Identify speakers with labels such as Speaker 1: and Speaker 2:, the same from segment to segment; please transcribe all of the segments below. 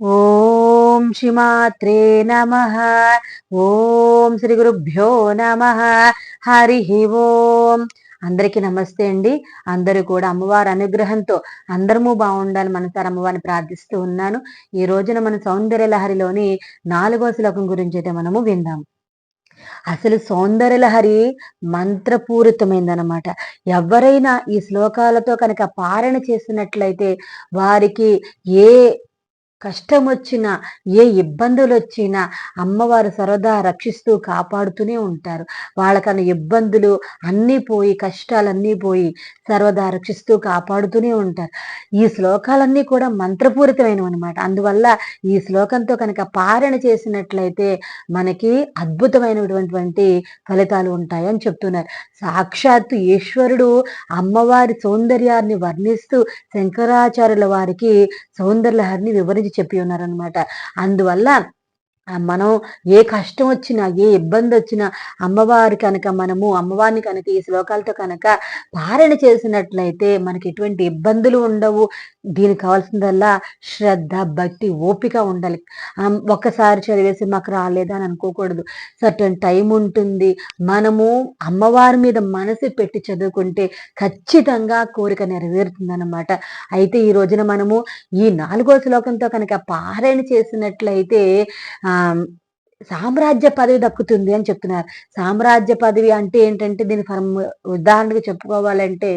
Speaker 1: ఓం శ్రీమాత్రే నమ. ఓం శ్రీ గురుభ్యో నమ. హరి ఓం. అందరికీ నమస్తే అండి. అందరూ కూడా అమ్మవారి అనుగ్రహంతో అందరము బాగుండాలి మనసారి అమ్మవారిని ప్రార్థిస్తూ ఉన్నాను. ఈ రోజున మన సౌందర్య లహరిలోని నాలుగో శ్లోకం గురించి అయితే మనము విందాం. అసలు సౌందర్య లహరి మంత్రపూరితమైందనమాట ఎవరైనా ఈ శ్లోకాలతో కనుక పారణ చేసినట్లయితే వారికి ఏ కష్టం వచ్చినా ఏ ఇబ్బందులు వచ్చినా అమ్మవారు సరదా రక్షిస్తూ కాపాడుతూనే ఉంటారు. వాళ్ళకన్నా ఇబ్బందులు అన్నీ పోయి కష్టాలన్నీ పోయి సర్వదా రక్షిస్తూ కాపాడుతూనే ఉంటారు. ఈ శ్లోకాలన్నీ కూడా మంత్రపూరితమైనవి అనమాట అందువల్ల ఈ శ్లోకంతో కనుక పారణ చేసినట్లయితే మనకి అద్భుతమైనటువంటి ఫలితాలు ఉంటాయని చెప్తున్నారు. సాక్షాత్తు ఈశ్వరుడు అమ్మవారి సౌందర్యాన్ని వర్ణిస్తూ శంకరాచార్యుల వారికి సౌందర్యలహరిని వివరించి చెప్పి ఉన్నారనమాట అందువల్ల మనం ఏ కష్టం వచ్చినా ఏ ఇబ్బంది వచ్చినా అమ్మవారి కనుక మనము అమ్మవారిని కనుక ఈ శ్లోకాలతో కనుక పారణ చేసినట్లయితే మనకి ఎటువంటి ఇబ్బందులు ఉండవు. దీనికి కావాల్సిందల్లా శ్రద్ధ భక్తి ఓపిక ఉండాలి. ఒక్కసారి చదివేసి మాకు రాలేదని అని అనుకోకూడదు. సర్టన్ టైం ఉంటుంది. మనము అమ్మవారి మీద మనసు పెట్టి చదువుకుంటే ఖచ్చితంగా కోరిక నెరవేరుతుందన్నమాట. అయితే ఈ రోజున మనము ఈ నాలుగో శ్లోకంతో కనుక పారాయణ చేసినట్లయితే సామ్రాజ్య పదవి దక్కుతుంది అని చెప్తున్నారు. సామ్రాజ్య పదవి అంటే ఏంటంటే దీని ఫర్ ఉదాహరణగా చెప్పుకోవాలంటే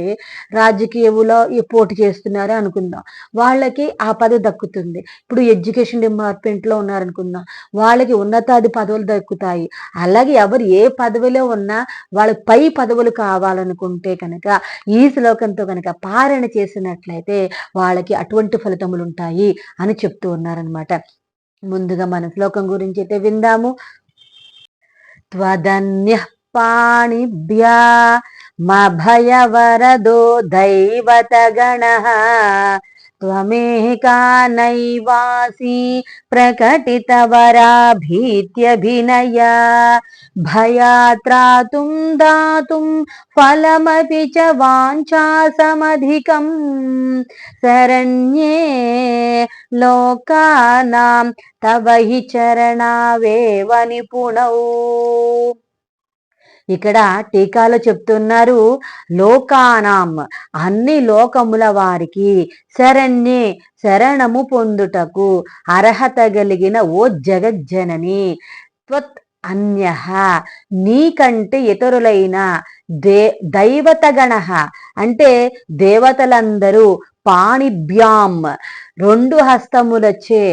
Speaker 1: రాజకీయంలో పోటీ చేస్తున్నారు అనుకుందాం. వాళ్ళకి ఆ పదవి దక్కుతుంది. ఇప్పుడు ఎడ్యుకేషన్ డిపార్ట్మెంట్లో ఉన్నారనుకుందాం. వాళ్ళకి ఉన్నతాది పదవులు దక్కుతాయి. అలాగే ఎవరు ఏ పదవిలో ఉన్నా వాళ్ళ పై పదవులు కావాలనుకుంటే కనుక ఈ శ్లోకంతో కనుక పారణ చేసినట్లయితే వాళ్ళకి అటువంటి ఫలితములు ఉంటాయి అని చెప్తూ ఉన్నారనమాట ముందుగా మన శ్లోకం గురించి అయితే విందాము. త్వదన్య పాణిభ్యా మభయవరదో దైవతగణ त्वमेका नैवासि प्रकटितवराभीत्यभिनया। भयात्रातुं दातुं फलमपि च वाञ्छासमधिकम्। शरण्ये लोकानां तव हि चरणावेव निपुणौ। ఇక్కడ టీకాలో చెప్తున్నారు లోకానాం అన్ని లోకముల వారికి శరణ్యే శరణము పొందుటకు అర్హత కలిగిన ఓ జగజ్జనని. త్వత్ అన్య నీకంటే ఇతరులైన దే దైవతగణ అంటే దేవతలందరూ పాణిభ్యాం రెండు హస్తములచే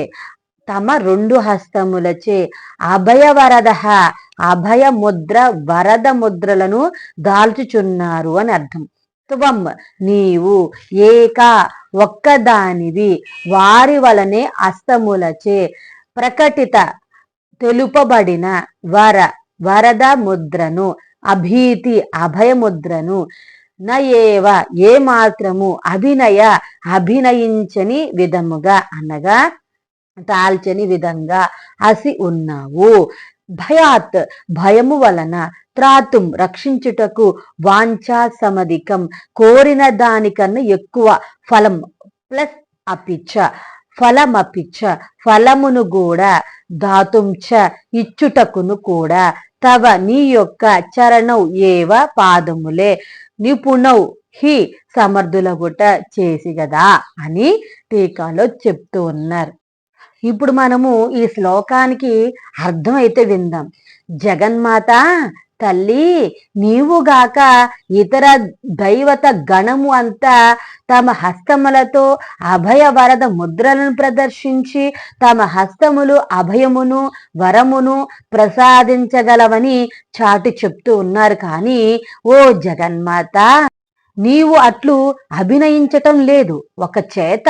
Speaker 1: తమ రెండు హస్తములచే అభయవరద అభయ ముద్ర వరద ముద్రలను దాల్చుచున్నారు అని అర్థం. త్వం నీవు ఏక ఒక్కదానివి. వారి వలనే అస్తములచే ప్రకటిత తెలుపబడిన వర వరద ముద్రను అభీతి అభయముద్రను నయేవ ఏ మాత్రము అభినయ అభినయించని విధముగా అనగా తాల్చని విధంగా అసి ఉన్నావు. భయాత్ భయము వలన త్రాతుం రక్షించుటకు వాంఛా సమధికం. కోరిన దానికన్నా ఎక్కువ ఫలం ప్లస్ అపిచ్చ ఫలమపిచ్చ ఫలమును కూడా ధాతుంచ ఇచ్చుటకును కూడా. తవ నీ యొక్క చరణం ఏవ పాదములే. నిపుణౌ హి సమర్థులగుట చేసి గదా అని టీకాలో చెప్తూ ఉన్నారు. ఇప్పుడు మనము ఈ శ్లోకానికి అర్థం అయితే విందాం. జగన్మాత తల్లి నీవుగాక ఇతర దైవత గణము అంతా తమ హస్తములతో అభయ వరద ముద్రలను ప్రదర్శించి తమ హస్తములు అభయమును వరమును ప్రసాదించగలవని చాటి చెప్తూ ఉన్నారు. కానీ ఓ జగన్మాత! నీవు అట్లు అభినయించటం లేదు. ఒక చేత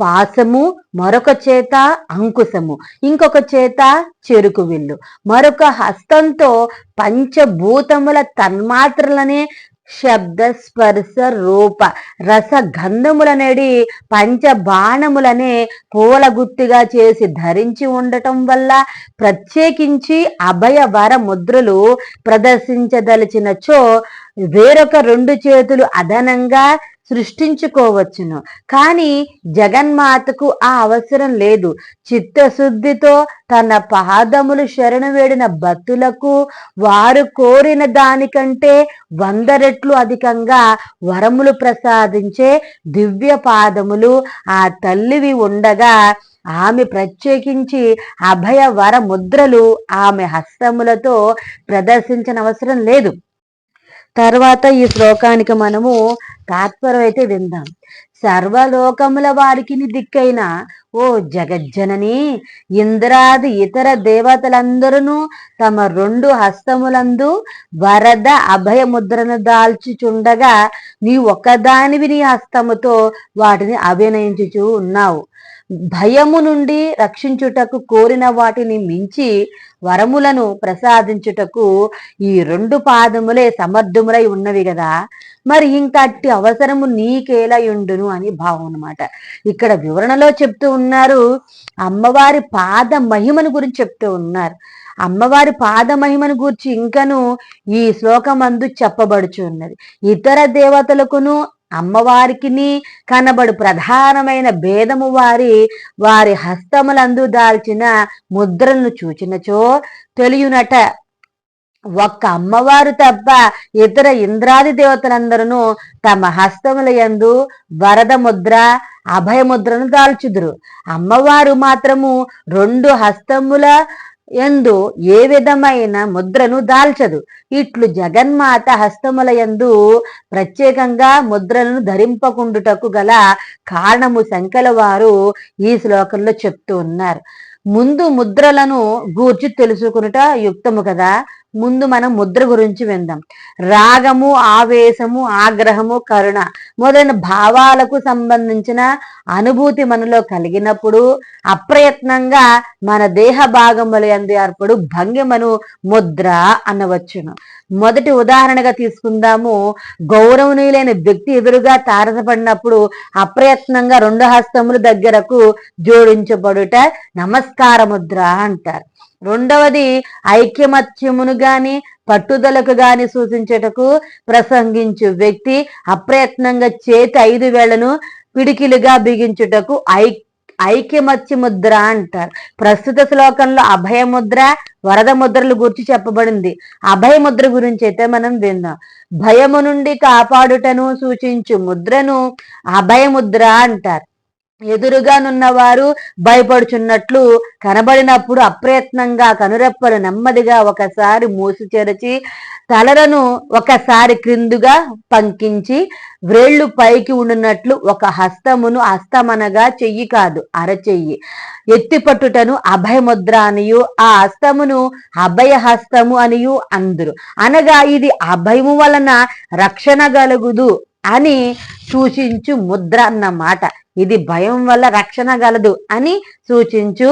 Speaker 1: పాసము మరొక చేత అంకుశము ఇంకొక చేత చెరుకు విల్లు. మరొక హస్తంతో పంచభూతముల తన్మాత్రలనే శబ్ద స్పర్శ రూప రస గంధములనేడి పంచ బాణములనే పూలగుత్తిగా చేసి ధరించి ఉండటం వల్ల ప్రత్యేకించి అభయ వర ముద్రలు ప్రదర్శించదలిచినచో వేరొక రెండు చేతులు అదనంగా సృష్టించుకోవచ్చును. కానీ జగన్మాతకు ఆ అవసరం లేదు. చిత్తశుద్ధితో తన పాదములు శరణు వేడిన భక్తులకు వారు కోరిన దానికంటే వంద రెట్లు అధికంగా వరములు ప్రసాదించే దివ్య పాదములు ఆ తల్లివి ఉండగా ఆమె ప్రత్యేకించి అభయ వర ముద్రలు ఆమె హస్తములతో ప్రదర్శించిన అవసరం లేదు. తర్వాత ఈ శ్లోకానికి మనము తాత్పర్యం అయితే విందాం. సర్వలోకముల వారికి దిక్కైన ఓ జగజ్జనని ఇంద్రాది ఇతర దేవతలందరూ తమ రెండు హస్తములందు వరద అభయముద్రను దాల్చుచుండగా నీ ఒక్కదానివి నీ హస్తముతో వాటిని అభినయించుచు ఉన్నావు. భయము నుండి రక్షించుటకు కోరిన వాటిని మించి వరములను ప్రసాదించుటకు ఈ రెండు పాదములే సమర్థములై ఉన్నవి కదా మరి ఇంకట్టి అవసరము నీకేలయుండును అని భావం అనమాట ఇక్కడ వివరణలో చెప్తూ ఉన్నారు అమ్మవారి పాద మహిమను గురించి చెప్తూ ఉన్నారు. అమ్మవారి పాదమహిమను గూర్చి ఇంకను ఈ శ్లోకమందు అందు చెప్పబడుచున్నది. ఇతర దేవతలకును అమ్మవారికిని కనబడు ప్రధానమైన భేదము వారి వారి హస్తములందు దాల్చిన ముద్రలను చూచినచో తెలియనట. ఒక్క అమ్మవారు తప్ప ఇతర ఇంద్రాది దేవతలందరూ తమ హస్తముల యందు వరద ముద్ర అభయముద్రను దాల్చుదురు. అమ్మవారు మాత్రము రెండు హస్తముల ఎందు ఏ విధమైన ముద్రను దాల్చదు. ఇట్లు జగన్మాత హస్తముల ఎందు ప్రత్యేకంగా ముద్రలను ధరింపకుండుటకు గల కారణము శంకల వారు ఈ శ్లోకంలో చెప్తూ ఉన్నారు. ముందు ముద్రలను గూర్చి తెలుసుకునుట యుక్తము కదా. ముందు మనం ముద్ర గురించి విందాం. రాగము ఆవేశము ఆగ్రహము కరుణ మొదలైన భావాలకు సంబంధించిన అనుభూతి మనలో కలిగినప్పుడు అప్రయత్నంగా మన దేహ భాగముల ఎందు ఏర్పడు భంగిమను ముద్ర అనవచ్చును. మొదటి ఉదాహరణగా తీసుకుందాము. గౌరవనీయులైన వ్యక్తి ఎదురుగా తారసపడినప్పుడు అప్రయత్నంగా రెండు హస్తములు దగ్గరకు జోడించబడుట నమస్కార ముద్ర అంటారు. రెండవది ఐక్యమత్యమును గాని పట్టుదలకు గాని సూచించటకు ప్రసంగించు వ్యక్తి అప్రయత్నంగా చేతి ఐదు వేళ్ళను పిడికిలుగా బిగించుటకు ఐక్ ఐక్యమత్య ముద్ర అంటారు. ప్రస్తుత శ్లోకంలో అభయ ముద్ర వరద ముద్రలు గురించి చెప్పబడింది. అభయ ముద్ర గురించి అయితే మనం విన్నాం. భయము నుండి కాపాడుటను సూచించు ముద్రను అభయముద్ర అంటారు. ఎదురుగానున్నవారు భయపడుచున్నట్లు కనబడినప్పుడు అప్రయత్నంగా కనురెప్పలు నెమ్మదిగా ఒకసారి మూసి చెరచి తలలను ఒకసారి క్రిందుగా పంకించి వ్రేళ్ళు పైకి ఉండినట్లు ఒక హస్తమును హస్తమనగా చెయ్యి కాదు అరచెయ్యి. ఎత్తిపట్టుటను అభయముద్ర అనియు ఆ హస్తమును అభయ హస్తము అనియు అందురు. అనగా ఇది అభయము వలన రక్షణ గలుగుదు అని సూచించు ముద్ర అన్నమాట. ఇది భయం వల్ల రక్షణ గలదు అని సూచించు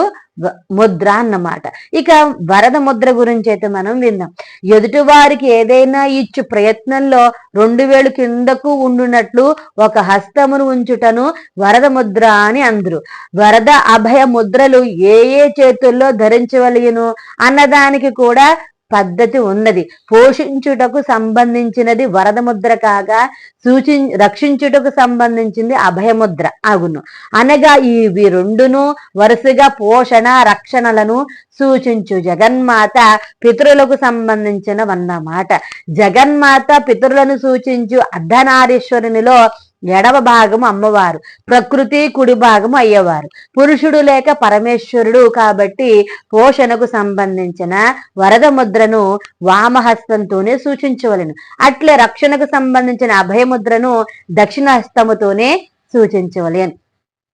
Speaker 1: ముద్ర అన్నమాట. ఇక వరద ముద్ర గురించి అయితే మనం విందాం. ఎదుటి వారికి ఏదైనా ఇచ్చు ప్రయత్నంలో రెండు వేలు కిందకు ఉండునట్లు ఒక హస్తమును ఉంచుటను వరద ముద్ర అని అందరు. వరద అభయ ముద్రలు ఏ ఏ చేతుల్లో ధరించవలయను అన్నదానికి కూడా పద్ధతి ఉన్నది. పోషించుటకు సంబంధించినది వరద ముద్ర కాగా సూచి రక్షించుటకు సంబంధించింది అభయముద్ర అగును అనగా ఇవి రెండును వరుసగా పోషణ రక్షణలను సూచించు జగన్మాత పితరులకు సంబంధించినవన్నమాట జగన్మాత పితరులను సూచించు అర్ధనారీశ్వరునిలో ఎడవ భాగము అమ్మవారు ప్రకృతి కుడి భాగం అయ్యేవారు. పురుషుడు లేక పరమేశ్వరుడు కాబట్టి పోషణకు సంబంధించిన వరద ముద్రను వామహస్తంతోనే సూచించవలను. అట్లే రక్షణకు సంబంధించిన అభయముద్రను దక్షిణ హస్తముతోనే సూచించవలేను.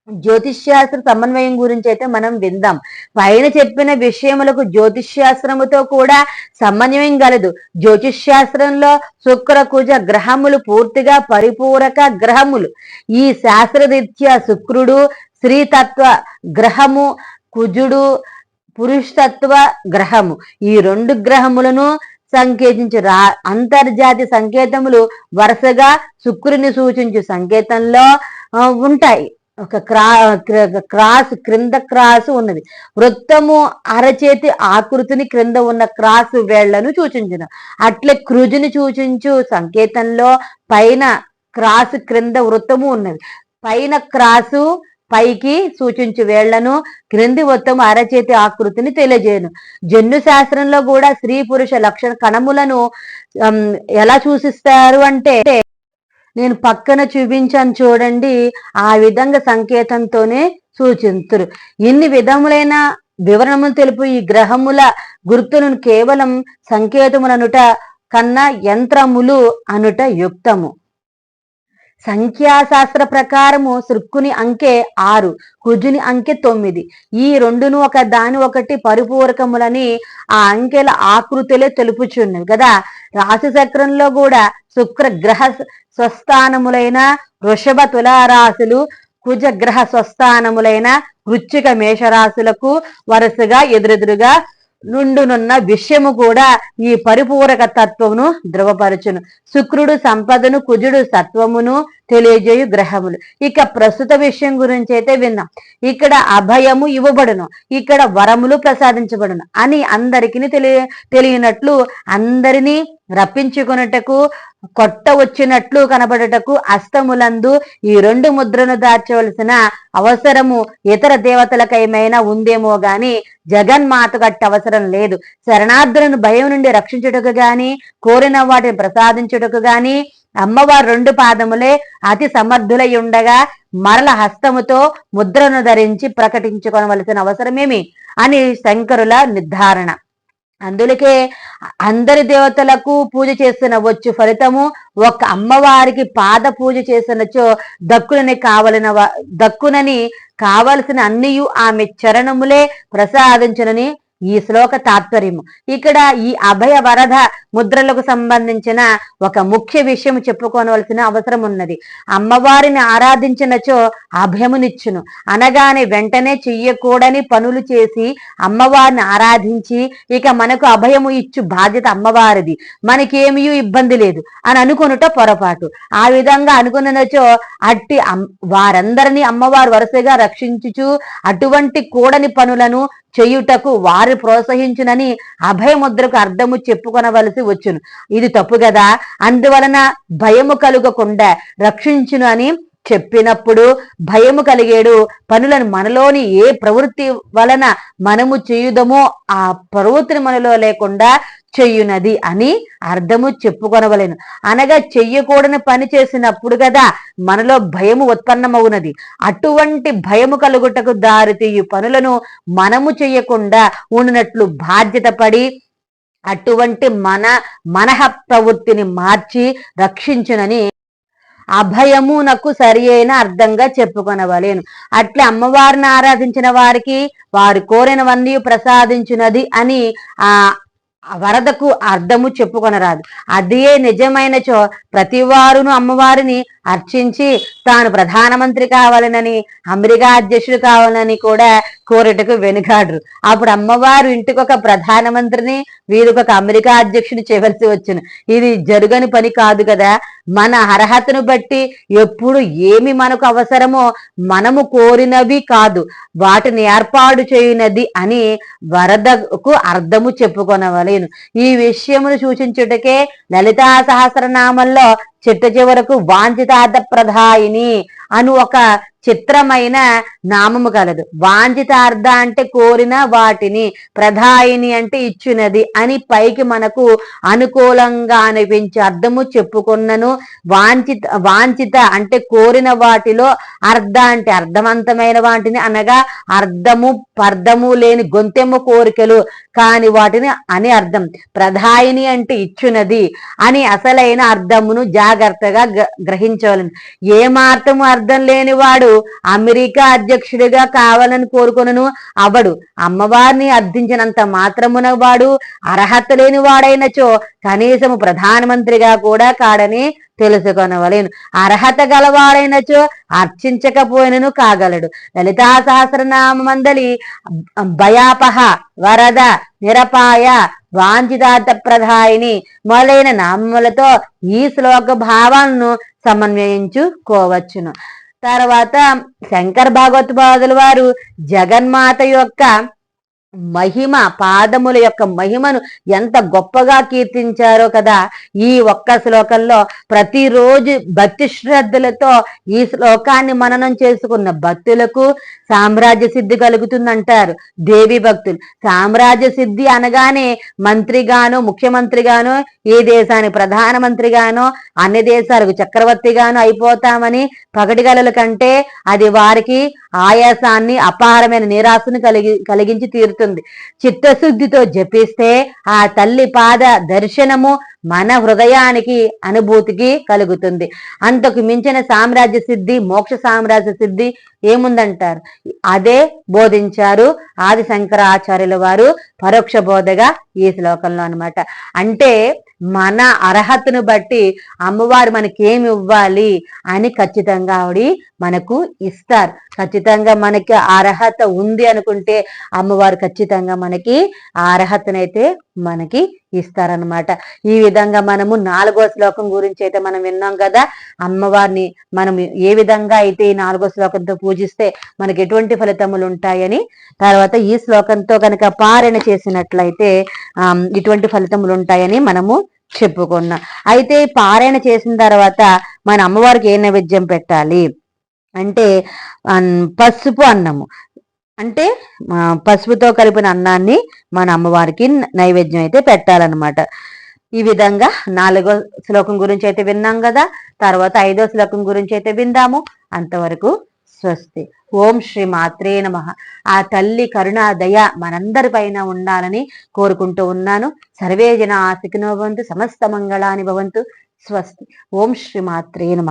Speaker 1: జ్యోతిష్శాస్త్ర సమన్వయం గురించి అయితే మనం విందాం. పైన చెప్పిన విషయములకు జ్యోతిష్శాస్త్రముతో కూడా సమన్వయం గలదు. జ్యోతిష్శాస్త్రంలో శుక్ర కుజ గ్రహములు పూర్తిగా పరిపూరక గ్రహములు. ఈ శాస్త్రరీత్యా శుక్రుడు స్త్రీతత్వ గ్రహము కుజుడు పురుషతత్వ గ్రహము. ఈ రెండు గ్రహములను సంకేతించు రా అంతర్జాతి సంకేతములు వరుసగా శుక్రుని సూచించు సంకేతంలో ఉంటాయి. ఒక క్రా క్రాస్ క్రింద క్రాస్ ఉన్నది. వృత్తము అరచేతి ఆకృతిని క్రింద ఉన్న క్రాస్ వేళ్ళను సూచించిన. అట్లే కృజుని సూచించు సంకేతంలో పైన క్రాస్ క్రింద వృత్తము ఉన్నది. పైన క్రాసు పైకి సూచించు వేళ్ళను క్రింది వృత్తము అరచేతి ఆకృతిని తెలియజేయను. జన్యు శాస్త్రంలో కూడా స్త్రీ పురుష లక్షణ కణములను ఎలా సూచిస్తారు అంటే నేను పక్కన చూపించాను చూడండి. ఆ విధంగా సంకేతంతోనే సూచింతురు. ఇన్ని విధములైన వివరణములు తెలుపు ఈ గ్రహముల గుర్తులను కేవలం సంకేతములనుట కన్నా యంత్రములు అనుట యుక్తము. సంఖ్యాశాస్త్ర ప్రకారము శృక్కుని అంకె ఆరు కుజుని అంకె తొమ్మిది. ఈ రెండును ఒక దాని ఒకటి పరిపూరకములని ఆ అంకెల ఆకృతులే తెలుపుచున్నవి కదా. రాశి చక్రంలో కూడా శుక్ర గ్రహ స్వస్థానములైన వృషభ తులారాశులు కుజ గ్రహ స్వస్థానములైన వృచ్చిక మేషరాశులకు వరుసగా ఎదురెదురుగా నుండునున్న విషయము కూడా ఈ పరిపూరక తత్వమును ధృవపరచును. శుక్రుడు సంపదను కుజుడు సత్వమును తెలియజేయు గ్రహములు. ఇక ప్రస్తుత విషయం గురించి అయితే విన్నాం. ఇక్కడ అభయము ఇవ్వబడును. ఇక్కడ వరములు ప్రసాదించబడును అని అందరికీ తెలియ తెలియనట్లు అందరినీ రప్పించుకున్నటకు కొట్ట వచ్చినట్లు కనబడటకు అస్తములందు ఈ రెండు ముద్రను దాచవలసిన అవసరము ఇతర దేవతలకైమైనా ఉందేమో గాని జగన్మాత గట్ట అవసరం లేదు. శరణార్థులను భయం నుండి రక్షించుటకు గాని కోరిన వాటిని ప్రసాదించుటకు గాని అమ్మవారు రెండు పాదములే అతి సమర్థులై ఉండగా మరల హస్తముతో ముద్రను ధరించి ప్రకటించుకోవలసిన అవసరమేమి? అని శంకరుల నిర్ధారణ. అందులకే అందరి దేవతలకు పూజ చేసిన వచ్చు ఫలితము ఒక అమ్మవారికి పాద పూజ చేసినచో దక్కునని కావలన దక్కునని కావలసిన అన్నియు ఆమె చరణములే ప్రసాదించునని ఈ శ్లోక తాత్పర్యము. ఇక్కడ ఈ అభయ వరద ముద్రలకు సంబంధించిన ఒక ముఖ్య విషయం చెప్పుకోవలసిన అవసరం ఉన్నది. అమ్మవారిని ఆరాధించినచో అభయమునిచ్చును. అనగానే వెంటనే చెయ్యకూడని పనులు చేసి అమ్మవారిని ఆరాధించి ఇక మనకు అభయము ఇచ్చు బాధ్యత అమ్మవారిది. మనకేమీ ఇబ్బంది లేదు అని అనుకొనుట పొరపాటు. ఆ విధంగా అనుకున్నచో అట్టి వారందరినీ అమ్మవారు వరుసగా రక్షించుచు అటువంటి కూడని పనులను చేయుటకు వారు ప్రోత్సహించునని అభయముద్రకు అర్థము చెప్పుకొనవలసి వచ్చును. ఇది తప్పు కదా అందువలన భయము కలుగకుండా రక్షించును అని చెప్పినప్పుడు భయము కలిగేడు పనులను మనలోని ఏ ప్రవృత్తి వలన మనము చేయుదమో ఆ ప్రవృత్తిని మనలో లేకుండా చెయ్యునది అని అర్థము చెప్పుకొనవలేను. అనగా చెయ్యకూడని పని చేసినప్పుడు కదా మనలో భయము ఉత్పన్నమవునది అటువంటి భయము కలుగుటకు దారితీయు పనులను మనము చెయ్యకుండా ఉండినట్లు బాధ్యత పడి అటువంటి మన మనహ ప్రవృత్తిని మార్చి రక్షించునని అభయమునకు సరి అయిన అర్థంగా చెప్పుకొనవలేను. అట్లే అమ్మవారిని ఆరాధించిన వారికి వారు కోరినవన్నీ ప్రసాదించునది అని ఆ వరదకు అర్థము చెప్పుకొనరాదు. అదే నిజమైన చో ప్రతి వారును అమ్మవారిని అర్చించి తాను ప్రధానమంత్రి కావాలనని అమెరికా అధ్యక్షుడు కావాలని కూడా కోరిటకు వెనుకాడరు. అప్పుడు అమ్మవారు ఇంటికొక ప్రధానమంత్రిని వీరికొక అమెరికా అధ్యక్షుడు చేయవలసి వచ్చును ఇది జరుగని పని కాదు కదా. మన అర్హతను బట్టి ఎప్పుడు ఏమి మనకు అవసరమో మనము కోరినవి కాదు. వాటిని ఏర్పాటు చేయనది అని వరదకు అర్థము చెప్పుకొనవలేను. ఈ విషయమును సూచించుటకే లలితా సహస్రనామంలో చిట్ట చివరకు వాంఛితార్థ ప్రధాయిని అను ఒక చిత్రమైన నామము కలదు. వాంఛితార్థ అంటే కోరిన వాటిని ప్రధాయిని అంటే ఇచ్చినది అని పైకి మనకు అనుకూలంగా అనిపించే అర్థము చెప్పుకున్నను. వాంఛిత వాంఛిత అంటే కోరిన వాటిలో అర్ధ అంటే అర్థవంతమైన వాటిని అనగా అర్థము పర్ధము లేని గొంతెమ్మ కోరికలు కాని వాటిని అని అర్థం. ప్రధాయిని అంటే ఇచ్చునది అని అసలైన అర్థమును జాగ్రత్తగా గ్ర- గ్రహించవలను. ఏమాత్రము అర్థం లేని వాడు అమెరికా అధ్యక్షుడిగా కావాలని కోరుకొనను అవడు. అమ్మవారిని అర్థించినంత మాత్రమున వాడు అర్హత లేని వాడైనచో కనీసము ప్రధానమంత్రిగా కూడా కాడని తెలుసుకొనవలేను అర్హత గలవాడైనచో అర్చించకపోయినను కాగలడు. లలితా సహస్రనామందలి భయాపహ వరద నిరపాయ వాంఛితార్థ ప్రధాయిని మొదలైన నామములతో ఈ శ్లోక భావాలను సమన్వయించుకోవచ్చును. తర్వాత శంకర్ భాగవత్ బాదుల వారు జగన్మాత యొక్క మహిమ పాదముల యొక్క మహిమను ఎంత గొప్పగా కీర్తించారో కదా. ఈ ఒక్క శ్లోకంలో ప్రతిరోజు భక్తి శ్రద్ధలతో ఈ శ్లోకాన్ని మననం చేసుకున్న భక్తులకు సామ్రాజ్య సిద్ధి కలుగుతుందంటారు దేవి భక్తులు. సామ్రాజ్య సిద్ధి అనగానే మంత్రిగాను ముఖ్యమంత్రిగాను ఏ దేశానికి ప్రధానమంత్రిగాను అన్ని దేశాలకు చక్రవర్తిగాను అయిపోతామని పగటిగలల కంటే అది వారికి ఆయాసాన్ని అపారమైన నిరాశను కలిగి కలిగించి తీరుతుంది. చిత్తశుద్ధితో జపిస్తే ఆ తల్లి పాద దర్శనము మన హృదయానికి అనుభూతికి కలుగుతుంది. అంతకు మించిన సామ్రాజ్య సిద్ధి మోక్ష సామ్రాజ్య సిద్ధి ఏముందంటారు? అదే బోధించారు ఆది శంకరాచార్యుల వారు పరోక్ష బోధగా ఈ శ్లోకంలో అనమాట అంటే మన అర్హతను బట్టి అమ్మవారు మనకేమి ఇవ్వాలి అని ఖచ్చితంగా ఆవిడ మనకు ఇస్తారు. ఖచ్చితంగా మనకి అర్హత ఉంది అనుకుంటే అమ్మవారు ఖచ్చితంగా మనకి ఆ అర్హతనైతే మనకి ఇస్తారనమాట ఈ విధంగా మనము నాలుగో శ్లోకం గురించి అయితే మనం విన్నాం కదా అమ్మవారిని మనం ఏ విధంగా అయితే ఈ నాలుగో శ్లోకంతో పూజిస్తే మనకి ఎటువంటి ఫలితములు ఉంటాయని తర్వాత ఈ శ్లోకంతో కనుక పారణ చేసినట్లయితే ఇటువంటి ఫలితములు ఉంటాయని మనము చెప్పుకున్నాం. అయితే పారాయణ చేసిన తర్వాత మన అమ్మవారికి ఏ నైవేద్యం పెట్టాలి? అంటే పసుపు అన్నము. అంటే పసుపుతో కలిపిన అన్నాన్ని మన అమ్మవారికి నైవేద్యం అయితే పెట్టాలన్నమాట. ఈ విధంగా నాలుగో శ్లోకం గురించి అయితే విన్నాం కదా? తర్వాత ఐదో శ్లోకం గురించి అయితే విందాము. అంతవరకు స్వస్తి. ఓం శ్రీ మాత్రే నమ. ఆ తల్లి కరుణా దయ మనందరి పైన ఉండాలని కోరుకుంటూ ఉన్నాను. సర్వే జన ఆశకినో భవంతు సమస్త మంగళాని భవంతు. స్వస్తి. ఓం శ్రీ మాత్రే నమ.